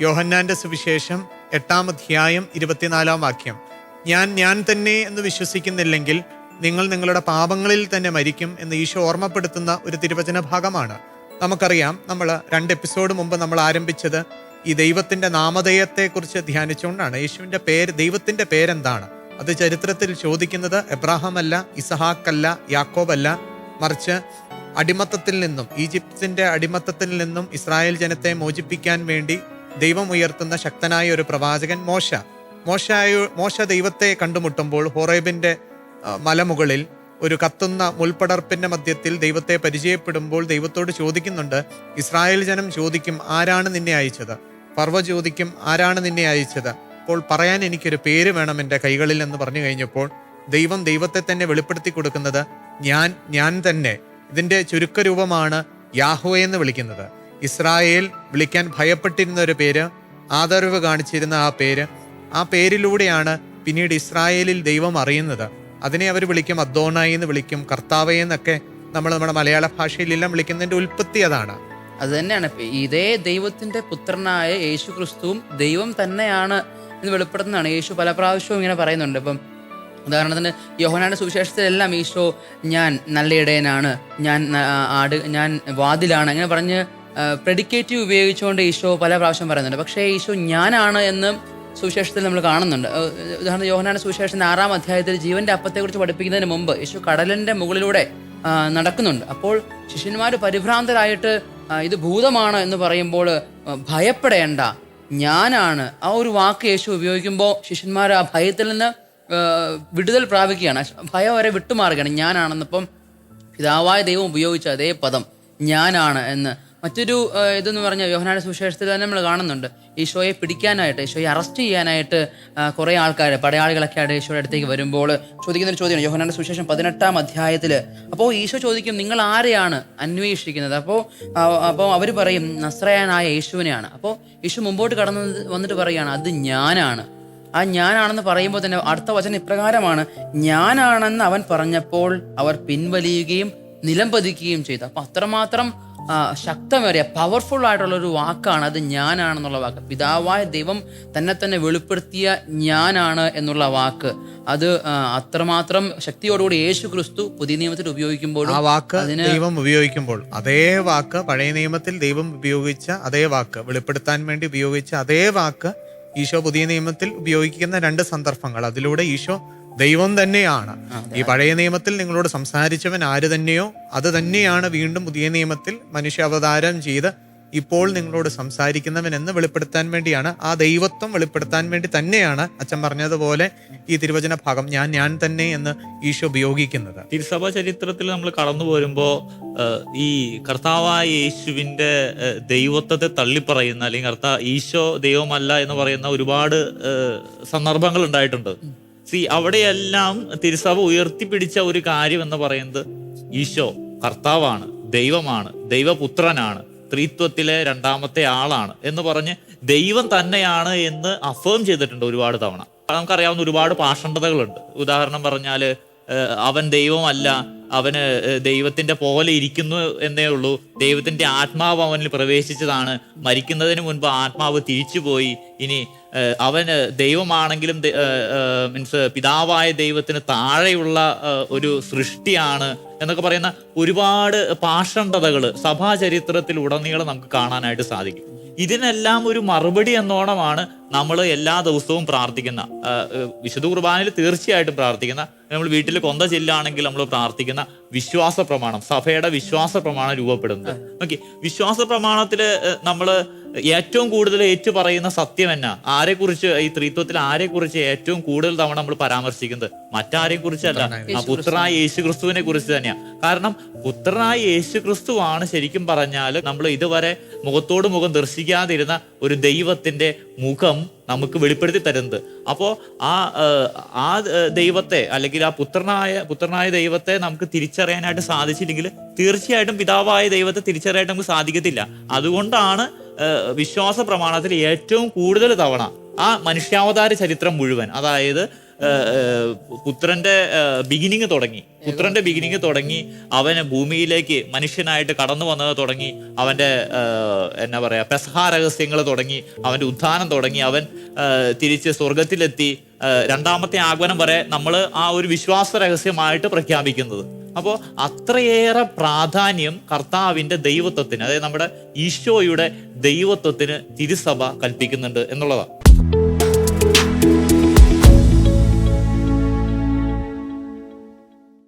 യോഹന്നാന്റെ സുവിശേഷം എട്ടാം അധ്യായം ഇരുപത്തിനാലാം വാക്യം. ഞാൻ ഞാൻ തന്നെ എന്ന് വിശ്വസിക്കുന്നില്ലെങ്കിൽ നിങ്ങൾ നിങ്ങളുടെ പാപങ്ങളിൽ തന്നെ മരിക്കും എന്ന് ഈശോ ഓർമ്മപ്പെടുത്തുന്ന ഒരു തിരുവചന ഭാഗമാണ്. നമുക്കറിയാം നമ്മൾ രണ്ട് എപ്പിസോഡ് മുമ്പ് നമ്മൾ ആരംഭിച്ചത് ഈ ദൈവത്തിന്റെ നാമധേയത്തെക്കുറിച്ച് ധ്യാനിച്ചുകൊണ്ടാണ്. യേശുവിന്റെ പേര് ദൈവത്തിന്റെ പേരെന്താണ്? അത് ചരിത്രത്തിൽ ചോദിക്കുന്നത് എബ്രാഹാം അല്ല ഇസഹാക്കല്ല യാക്കോബല്ല. മറിച്ച് അടിമത്തത്തിൽ നിന്നും ഈജിപ്തിന്റെ അടിമത്തത്തിൽ നിന്നും ഇസ്രായേൽ ജനത്തെ മോചിപ്പിക്കാൻ വേണ്ടി ദൈവം ഉയർത്തുന്ന ശക്തനായ ഒരു പ്രവാചകൻ മോശ. മോശായ മോശ ദൈവത്തെ കണ്ടുമുട്ടുമ്പോൾ ഹോറേബിന്റെ മലമുകളിൽ ഒരു കത്തുന്ന മുൾപടർപ്പിന്റെ മധ്യത്തിൽ ദൈവത്തെ പരിചയപ്പെടുമ്പോൾ ദൈവത്തോട് ചോദിക്കുന്നുണ്ട് ഇസ്രായേൽ ജനം ചോദിക്കും ആരാണ് നിന്നെ അയച്ചത്? പർവ ചോദിക്കും ആരാണ് നിന്നെ അയച്ചത്? അപ്പോൾ പറയാൻ എനിക്കൊരു പേര് വേണം എന്റെ കൈകളിൽ എന്ന് പറഞ്ഞു കഴിഞ്ഞപ്പോൾ ദൈവം ദൈവത്തെ തന്നെ വെളിപ്പെടുത്തി കൊടുക്കുന്നത് ഞാൻ ഞാൻ തന്നെ. ഇതിന്റെ ചുരുക്കരൂപമാണ് യാഹോ എന്ന് വിളിക്കുന്നത്. ഇസ്രായേൽ വിളിക്കാൻ ഭയപ്പെട്ടിരുന്ന ഒരു പേര് ആദരവ് കാണിച്ചിരുന്ന ആ പേര് ആ പേരിലൂടെയാണ് പിന്നീട് ഇസ്രായേലിൽ ദൈവം അറിയുന്നത്. അതിനെ അവർ വിളിക്കും അദ്ദോണായി എന്ന് വിളിക്കും കർത്താവേ എന്നൊക്കെ നമ്മൾ നമ്മുടെ മലയാള ഭാഷയിലെല്ലാം വിളിക്കുന്നതിന്റെ ഉൽപ്പത്തി അതാണ്. അത് തന്നെയാണ്. ഇതേ ദൈവത്തിന്റെ പുത്രനായ യേശു ക്രിസ്തുവും ദൈവം തന്നെയാണ് എന്ന് വെളിപ്പെടുത്തുന്നതാണ്. യേശു പല പ്രാവശ്യവും ഇങ്ങനെ പറയുന്നുണ്ട്. ഇപ്പം ഉദാഹരണത്തിന് യോഹനാന്റെ സുവിശേഷത്തിലെല്ലാം ഈശോ ഞാൻ നല്ല ഇടയനാണ് ഞാൻ ആട് ഞാൻ വാതിലാണ്. അങ്ങനെ പറഞ്ഞ് പ്രെഡിക്കേറ്റീവ് ഉപയോഗിച്ചുകൊണ്ട് ഈശോ പല പ്രാവശ്യം പറയുന്നുണ്ട്. പക്ഷേ ഈശോ ഞാനാണ് എന്ന് സുവിശേഷത്തിൽ നമ്മൾ കാണുന്നുണ്ട്. ഉദാഹരണം യോഹനാന സുവിശേഷത്തിന്റെ ആറാം അധ്യായത്തിൽ ജീവന്റെ അപ്പത്തെക്കുറിച്ച് പഠിപ്പിക്കുന്നതിന് മുമ്പ് യേശു കടലിന്റെ മുകളിലൂടെ നടക്കുന്നുണ്ട്. അപ്പോൾ ശിഷ്യന്മാർ പരിഭ്രാന്തരായിട്ട് ഇത് ഭൂതമാണ് എന്ന് പറയുമ്പോൾ ഭയപ്പെടേണ്ട. ഞാനാണ്. ആ ഒരു വാക്ക് യേശു ഉപയോഗിക്കുമ്പോൾ ശിഷ്യന്മാർ ആ ഭയത്തിൽ നിന്ന് വിടുതൽ പ്രാപിക്കുകയാണ്. ഭയം വരെ വിട്ടുമാറുകയാണ്. ഞാനാണെന്നിപ്പം പിതാവായ ദൈവം ഉപയോഗിച്ച അതേ പദം ഞാനാണ് എന്ന്. മറ്റൊരു ഇതെന്ന് പറഞ്ഞാൽ യോഹനാട് സുവിശേഷത്തിൽ തന്നെ നമ്മൾ കാണുന്നുണ്ട്. ഈശോയെ പിടിക്കാനായിട്ട് ഈശോയെ അറസ്റ്റ് ചെയ്യാനായിട്ട് കുറേ ആൾക്കാർ പടയാളികളൊക്കെ ആയിട്ട് ഈശോയുടെ അടുത്തേക്ക് വരുമ്പോൾ ചോദിക്കുന്ന ഒരു ചോദ്യമാണ്. യോഹനാട് സുവിശേഷം പതിനെട്ടാം അധ്യായത്തിൽ അപ്പോൾ ഈശോ ചോദിക്കും നിങ്ങൾ ആരെയാണ് അന്വേഷിക്കുന്നത്? അപ്പോൾ അപ്പോൾ അവർ പറയും നസ്രയാനായ യേശുവിനെയാണ്. അപ്പോൾ യേശു മുമ്പോട്ട് കടന്നു വന്നിട്ട് പറയുകയാണ് അത് ഞാനാണ്. ആ ഞാനാണെന്ന് പറയുമ്പോൾ തന്നെ അടുത്ത വചനം ഇപ്രകാരമാണ് ഞാനാണെന്ന് അവൻ പറഞ്ഞപ്പോൾ അവർ പിൻവലിയുകയും നിലംപതിക്കുകയും ചെയ്തു. അപ്പൊ അത്രമാത്രം ശക്തമേറിയ പവർഫുൾ ആയിട്ടുള്ള ഒരു വാക്കാണ് അത് ഞാനാണെന്നുള്ള വാക്ക്. പിതാവായ ദൈവം തന്നെ തന്നെ വെളിപ്പെടുത്തിയ ഞാനാണ് എന്നുള്ള വാക്ക്. അത് അത്രമാത്രം ശക്തിയോടുകൂടി യേശു ക്രിസ്തു പുതിയ നിയമത്തിൽ ഉപയോഗിക്കുമ്പോൾ ആ വാക്ക് ദൈവം ഉപയോഗിക്കുമ്പോൾ അതേ വാക്ക് പഴയ നിയമത്തിൽ ദൈവം ഉപയോഗിച്ച അതേ വാക്ക് വെളിപ്പെടുത്താൻ വേണ്ടി ഉപയോഗിച്ച അതേ വാക്ക് ഈശോ പുതിയ നിയമത്തിൽ ഉപയോഗിക്കുന്ന രണ്ട് സന്ദർഭങ്ങൾ. അതിലൂടെ ഈശോ ദൈവം തന്നെയാണ്. ഈ പഴയ നിയമത്തിൽ നിങ്ങളോട് സംസാരിച്ചവൻ ആര് തന്നെയോ അത് തന്നെയാണ് വീണ്ടും പുതിയ നിയമത്തിൽ മനുഷ്യ അവതാരം ചെയ്ത് ഇപ്പോൾ നിങ്ങളോട് സംസാരിക്കുന്നവൻ എന്ന് വെളിപ്പെടുത്താൻ വേണ്ടിയാണ്. ആ ദൈവത്വം വെളിപ്പെടുത്താൻ വേണ്ടി തന്നെയാണ് അച്ഛൻ പറഞ്ഞതുപോലെ ഈ തിരുവചന ഭാഗം ഞാൻ ഞാൻ തന്നെ എന്ന് ഈശോ ഉപയോഗിക്കുന്നത്. തിരുസഭ ചരിത്രത്തിൽ നമ്മൾ കടന്നു പോരുമ്പോ ഈ കർത്താവായ യേശുവിന്റെ ദൈവത്വത്തെ തള്ളിപ്പറയുന്ന അല്ലെങ്കിൽ കർത്താവ് ഈശോ ദൈവമല്ല എന്ന് പറയുന്ന ഒരുപാട് സന്ദർഭങ്ങൾ ഉണ്ടായിട്ടുണ്ട്. സി അവിടെയെല്ലാം തിരുസഭ ഉയർത്തിപ്പിടിച്ച ഒരു കാര്യം എന്ന് പറയുന്നത് ഈശോ കർത്താവാണ് ദൈവമാണ് ദൈവപുത്രനാണ് സ്ത്രീത്വത്തിലെ രണ്ടാമത്തെ ആളാണ് എന്ന് പറഞ്ഞ് ദൈവം തന്നെയാണ് എന്ന് അഫേം ചെയ്തിട്ടുണ്ട് ഒരുപാട് തവണ. നമുക്കറിയാവുന്ന ഒരുപാട് പാഷണ്ഡതകളുണ്ട്. ഉദാഹരണം പറഞ്ഞാൽ അവൻ ദൈവമല്ല അവന് ദൈവത്തിന്റെ പോലെ ഇരിക്കുന്നു എന്നേ ഉള്ളൂ. ദൈവത്തിന്റെ ആത്മാവ് അവനിൽ പ്രവേശിച്ചതാണ്. മരിക്കുന്നതിന് മുൻപ് ആത്മാവ് തിരിച്ചുപോയി. ഇനി അവന് ദൈവമാണെങ്കിലും മീൻസ് പിതാവായ ദൈവത്തിന് താഴെയുള്ള ഒരു സൃഷ്ടിയാണ് എന്നൊക്കെ പറയുന്ന ഒരുപാട് പാഷണ്ഡതകൾ സഭാചരിത്രത്തിൽ ഉടനീളം നമുക്ക് കാണാനായിട്ട് സാധിക്കും. ഇതിനെല്ലാം ഒരു മറുപടി എന്നോണമാണ് നമ്മൾ എല്ലാ ദിവസവും പ്രാർത്ഥിക്കുന്ന. വിശുദ്ധ കുർബാനയിൽ തീർച്ചയായിട്ടും പ്രാർത്ഥിക്കുന്ന. നമ്മൾ വീട്ടിൽ കൊന്ത ചെല്ലാണെങ്കിൽ നമ്മൾ പ്രാർത്ഥിക്കുന്ന വിശ്വാസ പ്രമാണം സഭയുടെ വിശ്വാസ പ്രമാണം രൂപപ്പെടുന്നത് ഓക്കെ വിശ്വാസ പ്രമാണത്തിൽ നമ്മൾ ഏറ്റവും കൂടുതൽ ഏറ്റു പറയുന്ന സത്യം എന്നാ? ആരെ കുറിച്ച് ഈ ത്രിത്വത്തിൽ ആരെ കുറിച്ച് ഏറ്റവും കൂടുതൽ തവണ നമ്മൾ പരാമർശിക്കുന്നത്? മറ്റാരെ കുറിച്ചല്ല. ആ പുത്രനായ യേശു ക്രിസ്തുവിനെ കുറിച്ച് തന്നെയാ. കാരണം പുത്രനായ യേശു ക്രിസ്തുവാണ് ശരിക്കും പറഞ്ഞാൽ നമ്മൾ ഇതുവരെ മുഖത്തോട് മുഖം ദർശിക്കാതിരുന്ന ഒരു ദൈവത്തിന്റെ മുഖം നമുക്ക് വെളിപ്പെടുത്തി തരുന്നത്. അപ്പോൾ ആ ആ ദൈവത്തെ അല്ലെങ്കിൽ ആ പുത്രനായ പുത്രനായ ദൈവത്തെ നമുക്ക് തിരിച്ചറിയാനായിട്ട് സാധിച്ചില്ലെങ്കിൽ തീർച്ചയായിട്ടും പിതാവായ ദൈവത്തെ തിരിച്ചറിയാനായിട്ട് നമുക്ക് സാധിക്കത്തില്ല. അതുകൊണ്ടാണ് വിശ്വാസ പ്രമാണത്തിൽ ഏറ്റവും കൂടുതൽ തവണ ആ മനുഷ്യാവതാര ചരിത്രം മുഴുവൻ അതായത് പുത്രന്റെ ബിഗിനിങ് തുടങ്ങി. പുത്രന്റെ ബിഗിനിങ് തുടങ്ങി അവന് ഭൂമിയിലേക്ക് മനുഷ്യനായിട്ട് കടന്നു വന്നത് തുടങ്ങി അവന്റെ എന്നാ പറയാ പെസഹ രഹസ്യങ്ങൾ തുടങ്ങി അവന്റെ ഉത്ഥാനം തുടങ്ങി അവൻ തിരിച്ച് സ്വർഗത്തിലെത്തി രണ്ടാമത്തെ ആഗമനം വരെ നമ്മൾ ആ ഒരു വിശ്വാസ രഹസ്യമായിട്ട് പ്രഖ്യാപിക്കുന്നത്. അപ്പോൾ അത്രയേറെ പ്രാധാന്യം കർത്താവിന്റെ ദൈവത്വത്തിന് അതായത് നമ്മുടെ ഈശോയുടെ ദൈവത്വത്തിന് തിരുസഭ കൽപ്പിക്കുന്നുണ്ട് എന്നുള്ളതാണ്.